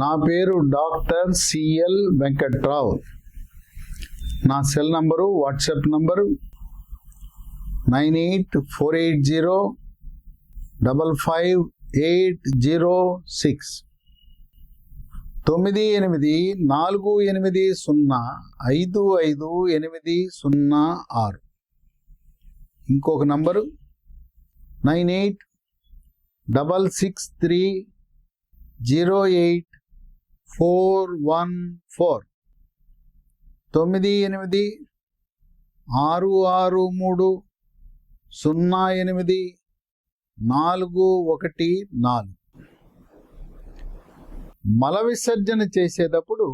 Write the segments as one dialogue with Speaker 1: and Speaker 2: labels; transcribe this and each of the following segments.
Speaker 1: నా పేరు doctor CL Venkatrao. నా cell number WhatsApp number nine eight four eight zero double five eight zero six. తొమ్మిది ఎనిమిది నాలుగు ఎనిమిది సున్నా ఐదు ఐదు ఎనిమిది సున్నా ఆరు. ఇంకొక number nine eight double six three zero eight four one four. తొమ్మిది ఎనిమిది. ఆరు ఆరు మూడు. సున్నా ఎనిమిది. నాలుగు ఒకటి నాలుగు. మల విసర్జన చేసేటప్పుడు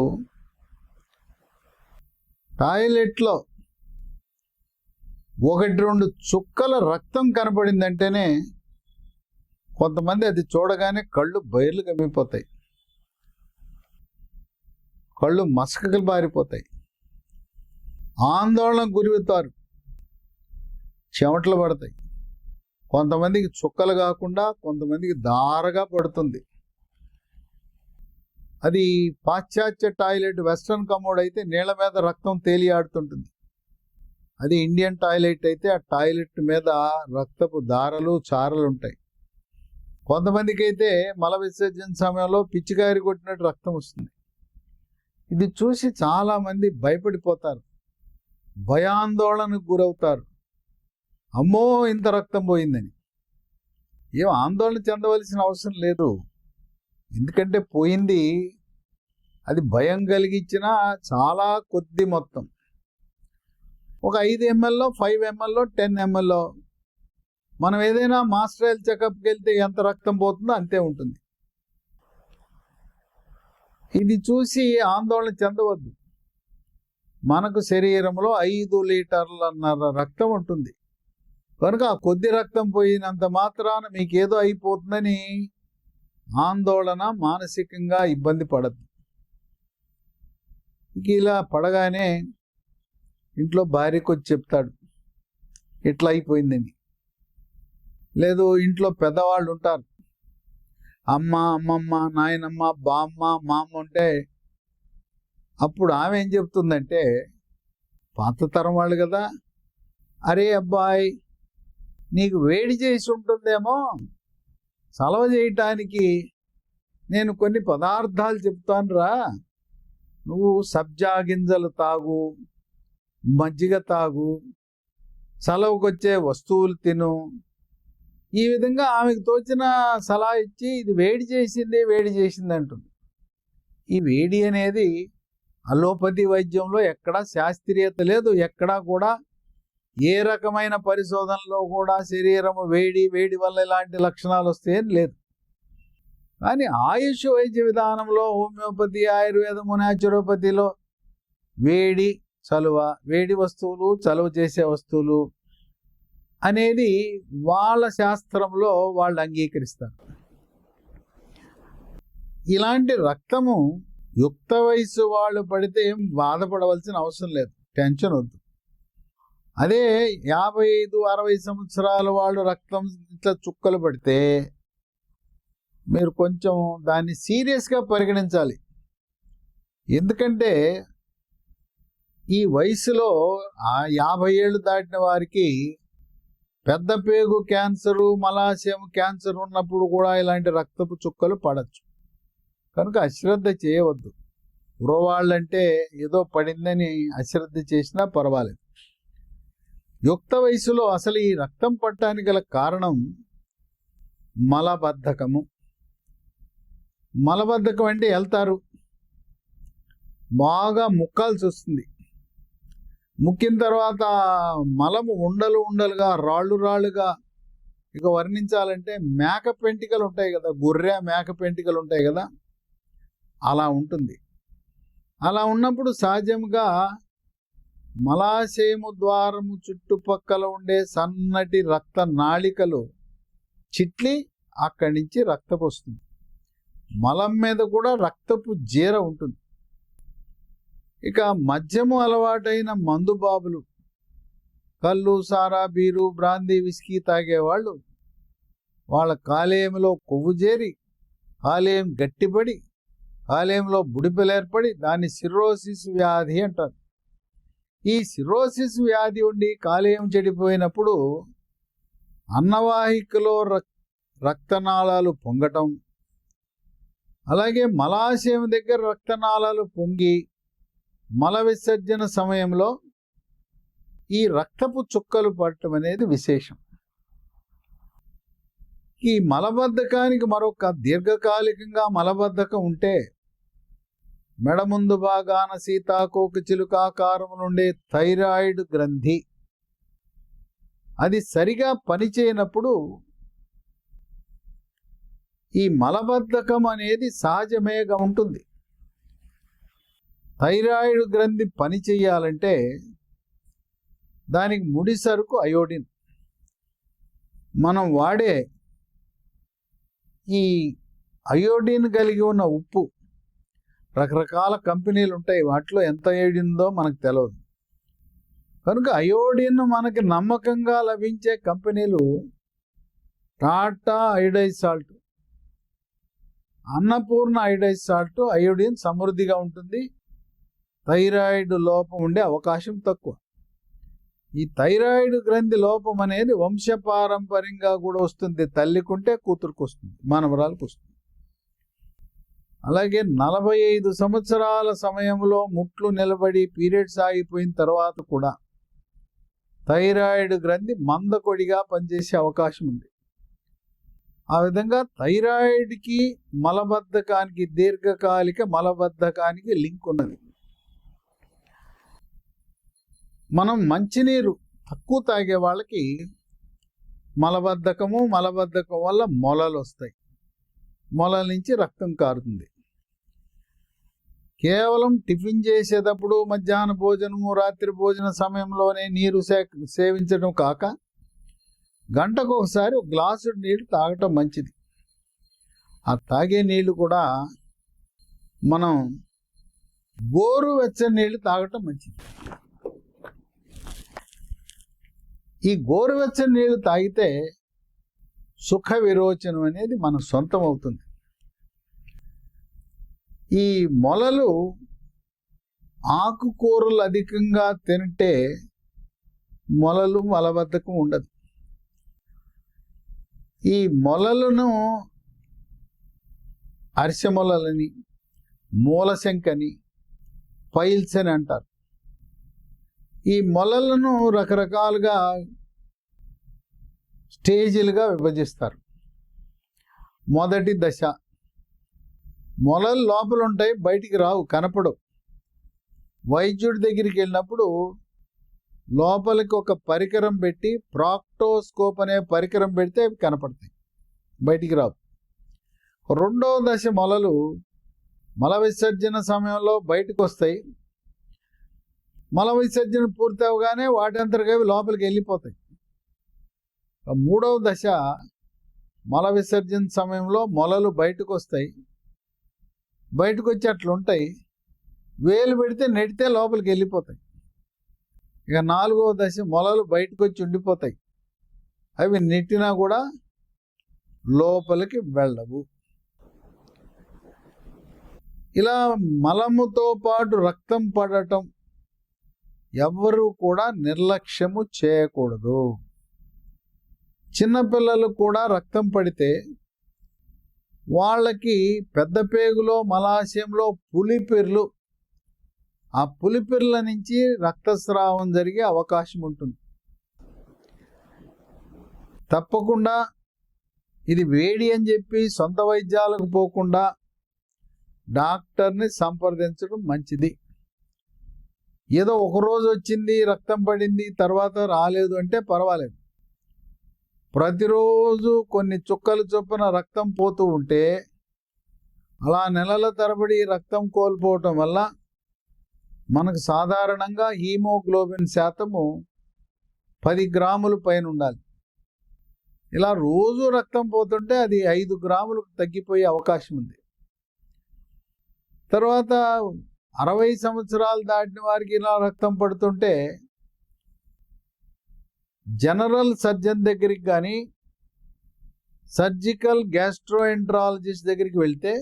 Speaker 1: టాయిలెట్లో ఒకటి రెండు చుక్కల రక్తం కనపడిందంటేనే కొంతమంది అది చూడగానే కళ్ళు బయర్లు కమ్మిపోతాయి. కళ్ళు మసకలు బారిపోతాయి. ఆందోళనకు గురివెత్తారు చెమటలు పడతాయి. కొంతమందికి చుక్కలు కాకుండా కొంతమందికి దారగా పడుతుంది. అది పాశ్చాత్య టాయిలెట్ వెస్ట్రన్ కమోడ్ అయితే నీళ్ళ మీద రక్తం తేలియాడుతుంటుంది అది ఇండియన్ టాయిలెట్ అయితే ఆ టాయిలెట్ మీద రక్తపు దారలు చారలు ఉంటాయి. కొంతమందికి అయితే మల విసర్జన సమయంలో పిచ్చికారి కొట్టినట్టు రక్తం వస్తుంది. ఇది చూసి చాలామంది భయపడిపోతారు. భయాందోళనకు గురవుతారు. అమ్మో ఇంత రక్తం పోయిందని. ఏం ఆందోళన చెందవలసిన అవసరం లేదు. ఎందుకంటే పోయింది అది భయం కలిగించిన చాలా కొద్ది మొత్తం. ఒక ఐదు ఎంఎల్లో ఫైవ్ ఎంఎల్లో టెన్ ఎంఎల్లో మనం ఏదైనా మాస్టర్ హెల్త్ చెకప్కి వెళ్తే ఎంత రక్తం పోతుందో అంతే ఉంటుంది. ఇది చూసి ఆందోళన చెందవద్దు. మనకు శరీరంలో ఐదు లీటర్లన్నర రక్తం ఉంటుంది. కనుక ఆ కొద్ది రక్తం పోయినంత మాత్రాన మీకేదో అయిపోతుందని ఆందోళన మానసికంగా ఇబ్బంది పడద్దు. ఇలా పడగానే ఇంట్లో భార్యకు వచ్చి చెప్తాడు ఇట్లా అయిపోయిందని. లేదు ఇంట్లో పెద్దవాళ్ళు ఉంటారు అమ్మ అమ్మమ్మ నాయనమ్మ బామ్మ మామ ఉంటే అప్పుడు ఆమె ఏం చెప్తుందంటే పాత తరం వాళ్ళు కదా. అరే అబ్బాయి నీకు వేడి చేసి ఉంటుందేమో. చలవ చేయటానికి నేను కొన్ని పదార్థాలు చెప్తాను రా. నువ్వు సబ్జా గింజలు తాగు మజ్జిగ తాగు సెలవుకొచ్చే వస్తువులు తిను ఈ విధంగా ఆమెకు తోచిన సలహా ఇచ్చి ఇది వేడి చేసింది వేడి చేసింది అంటుంది ఈ వేడి అనేది అలోపతి వైద్యంలో ఎక్కడా శాస్త్రీయత లేదు. ఎక్కడా కూడా ఏ రకమైన పరిశోధనలో కూడా శరీరము వేడి వేడి వల్ల ఇలాంటి లక్షణాలు వస్తాయని లేదు. కానీ ఆయుష్ వైద్య విధానంలో హోమియోపతి ఆయుర్వేదము న్యాచురోపతిలో వేడి చలువ వేడి వస్తువులు చలువ చేసే వస్తువులు అనేది వాళ్ళ శాస్త్రంలో వాళ్ళు అంగీకరిస్తారు. ఇలాంటి రక్తము యుక్త వయసు వాళ్ళు పడితే ఏం బాధపడవలసిన అవసరం లేదు. టెన్షన్ వద్దు. అదే యాభై ఐదు అరవై సంవత్సరాల వాళ్ళు రక్తం ఇట్లా చుక్కలు పడితే మీరు కొంచెం దాన్ని సీరియస్గా పరిగణించాలి. ఎందుకంటే ఈ వయసులో ఆ యాభై ఏళ్ళు దాటిన వారికి పెద్ద పేగు క్యాన్సరు మలాశయం క్యాన్సర్ ఉన్నప్పుడు కూడా ఇలాంటి రక్తపు చుక్కలు పడచ్చు. కనుక అశ్రద్ధ చేయవద్దు. ఉరవాళ్ళంటే ఏదో పడిందని అశ్రద్ధ చేసినా పర్వాలేదు. యుక్త వయసులో అసలు ఈ రక్తం పట్టడానికి గల కారణం మలబద్ధకము. మలబద్ధకం అంటే వెళ్తారు. బాగా ముక్కాల్సి వస్తుంది. ముక్కిన తర్వాత మలము ఉండలు ఉండలుగా రాళ్ళు రాళ్ళుగా ఇక వర్ణించాలంటే మేక పెంటికలు ఉంటాయి కదా గొర్రె మేక పెంటికలు ఉంటాయి కదా అలా ఉంటుంది. అలా ఉన్నప్పుడు సహజంగా మలాశయము ద్వారము చుట్టుపక్కల ఉండే సన్నటి రక్త నాళికలు చిట్లి అక్కడి నుంచి రక్తపు వస్తుంది మలం మీద కూడా రక్తపు జీర ఉంటుంది. ఇక మద్యము అలవాటైన మందుబాబులు కళ్ళు సారా బీరు బ్రాందీ విస్కీ తాగేవాళ్ళు. వాళ్ళ కాలేయంలో కొవ్వు చేరి కాలేయం గట్టిపడి కాలేయంలో బుడిపెలేర్పడి దాన్ని సిరోసిస్ వ్యాధి అంటారు. ఈ సిరోసిస్ వ్యాధి ఉండి కాలేయం చెడిపోయినప్పుడు అన్నవాహికలో రక్ రక్తనాళాలు పొంగటం. అలాగే మలాశయం దగ్గర రక్తనాళాలు పొంగి మల విసర్జన సమయంలో ఈ రక్తపు చుక్కలు పడటం అనేది విశేషం. ఈ మలబద్ధకానికి మరొక దీర్ఘకాలికంగా మలబద్ధకం ఉంటే మెడ ముందు భాగాన సీతాకోక చిలుకాకారం నుండే థైరాయిడ్ గ్రంథి. అది సరిగా పనిచేయనప్పుడు ఈ మలబద్ధకం అనేది సహజమేగా ఉంటుంది. థైరాయిడ్ గ్రంథి పని చేయాలంటే దానికి ముడి సరుకు అయోడిన్. మనం వాడే ఈ అయోడిన్ కలిగి ఉన్న ఉప్పు రకరకాల కంపెనీలు ఉంటాయి. వాటిలో ఎంత అయోడిన్ ఉందో మనకు తెలియదు కనుక అయోడిన్ మనకి నమ్మకంగా లభించే కంపెనీలు Tata iodised salt Annapurna iodised salt iodine సమృద్ధిగా ఉంటుంది. థైరాయిడ్ లోపం ఉండే అవకాశం తక్కువ. ఈ థైరాయిడ్ గ్రంథి లోపం అనేది వంశపారంపర్యంగా కూడా వస్తుంది. తల్లికుంటే కూతురుకు వస్తుంది. మానవరాలకు వస్తుంది. అలాగే నలభై ఐదు సంవత్సరాల సమయంలో ముట్లు నిలబడి పీరియడ్స్ ఆగిపోయిన తర్వాత కూడా థైరాయిడ్ గ్రంథి మందకొడిగా పనిచేసే అవకాశం ఉంది. ఆ విధంగా థైరాయిడ్కి మలబద్ధకానికి దీర్ఘకాలిక మలబద్ధకానికి లింక్ ఉన్నది. మనం మంచినీరు తక్కువ తాగే వాళ్ళకి మలబద్ధకము మలబద్ధకం వల్ల మొలలు వస్తాయి. మొలల నుంచి రక్తం కారుతుంది. కేవలం టిఫిన్ చేసేటప్పుడు మధ్యాహ్న భోజనము రాత్రి భోజన సమయంలోనే నీరు సే సేవించడం కాక గంటకు ఒకసారి ఒక గ్లాసు నీళ్ళు తాగటం మంచిది. ఆ తాగే నీళ్ళు కూడా మనం గోరు వెచ్చని నీళ్ళు తాగటం మంచిది. ఈ గోరువెచ్చని నీళ్ళు తాగితే సుఖ విరోచనం అనేది మన సొంతం అవుతుంది ఈ మొలలు ఆకుకూరలు అధికంగా తింటే మొలలు మలబద్ధకం ఉండదు. ఈ మొలలను అరిసెమొలలని మూలశంకని పైల్స్ అని అంటారు. ఈ మొలలను రకరకాలుగా స్టేజీలుగా విభజిస్తారు. మొదటి దశ. మొలలు లోపల ఉంటాయి బయటికి రావు కనపడవు. వైద్యుడి దగ్గరికి వెళ్ళినప్పుడు లోపలికి ఒక పరికరం పెట్టి ప్రాక్టోస్కోప్ అనే పరికరం పెడితే అవి కనపడతాయి బయటికి రావు. రెండవ దశ మొలలు మల విసర్జన సమయంలో బయటకు వస్తాయి మల విసర్జన పూర్తి అవగానే వాటి అంతటిగా అవి లోపలికి వెళ్ళిపోతాయి. మూడవ దశ మల విసర్జన సమయంలో మొలలు బయటకు వస్తాయి బయటకు వచ్చి అట్లుంటాయి వేలు పెడితే నెడితే లోపలికి వెళ్ళిపోతాయి. ఇక నాలుగవ దశ మొలలు బయటకు వచ్చి ఉండిపోతాయి. అవి నెట్టినా కూడా లోపలికి వెళ్ళవు. ఇలా మలముతో పాటు రక్తం పడటం ఎవ్వరూ కూడా నిర్లక్ష్యము చేయకూడదు. చిన్నపిల్లలు కూడా రక్తం పడితే వాళ్ళకి పెద్ద పేగులో మలాశయంలో పులిపిర్లు ఆ పులిపిర్ల నుంచి రక్తస్రావం జరిగే అవకాశం ఉంటుంది. తప్పకుండా ఇది వేడి అని చెప్పి సొంత వైద్యాలకు పోకుండా డాక్టర్ని సంప్రదించడం మంచిది. ఏదో ఒకరోజు వచ్చింది రక్తం పడింది తర్వాత రాలేదు అంటే పర్వాలేదు. ప్రతిరోజు కొన్ని చుక్కలు చొప్పున రక్తం పోతూ ఉంటే అలా నెలల తరబడి రక్తం కోల్పోవటం వల్ల మనకు సాధారణంగా హీమోగ్లోబిన్ శాతము పది గ్రాముల పైన ఉండాలి. ఇలా రోజు రక్తం పోతుంటే అది ఐదు గ్రాములకు తగ్గిపోయే అవకాశం ఉంది. తర్వాత అరవై సంవత్సరాలు దాటిన వారికి ఇలా రక్తం పడుతుంటే జనరల్ సర్జన్ దగ్గరికి కానీ సర్జికల్ గ్యాస్ట్రోఎంట్రాలజిస్ట్ దగ్గరికి వెళ్తే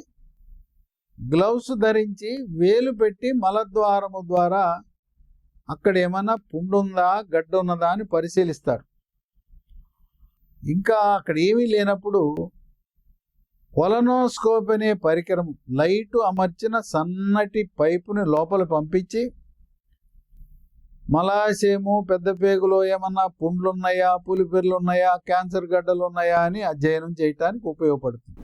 Speaker 1: గ్లౌస్ ధరించి వేలు పెట్టి మలద్వారము ద్వారా అక్కడ ఏమన్నా పుండుందా గడ్డ ఉన్నదా అని పరిశీలిస్తారు. ఇంకా అక్కడ ఏమీ లేనప్పుడు కొలనోస్కోప్ అనే పరికరం లైటు అమర్చిన సన్నటి పైపుని లోపల పంపించి మలాశయము పెద్ద పేగులో ఏమన్నా పుండ్లు ఉన్నాయా ఉన్నాయా క్యాన్సర్ గడ్డలు ఉన్నాయా అని అధ్యయనం చేయటానికి ఉపయోగపడుతుంది.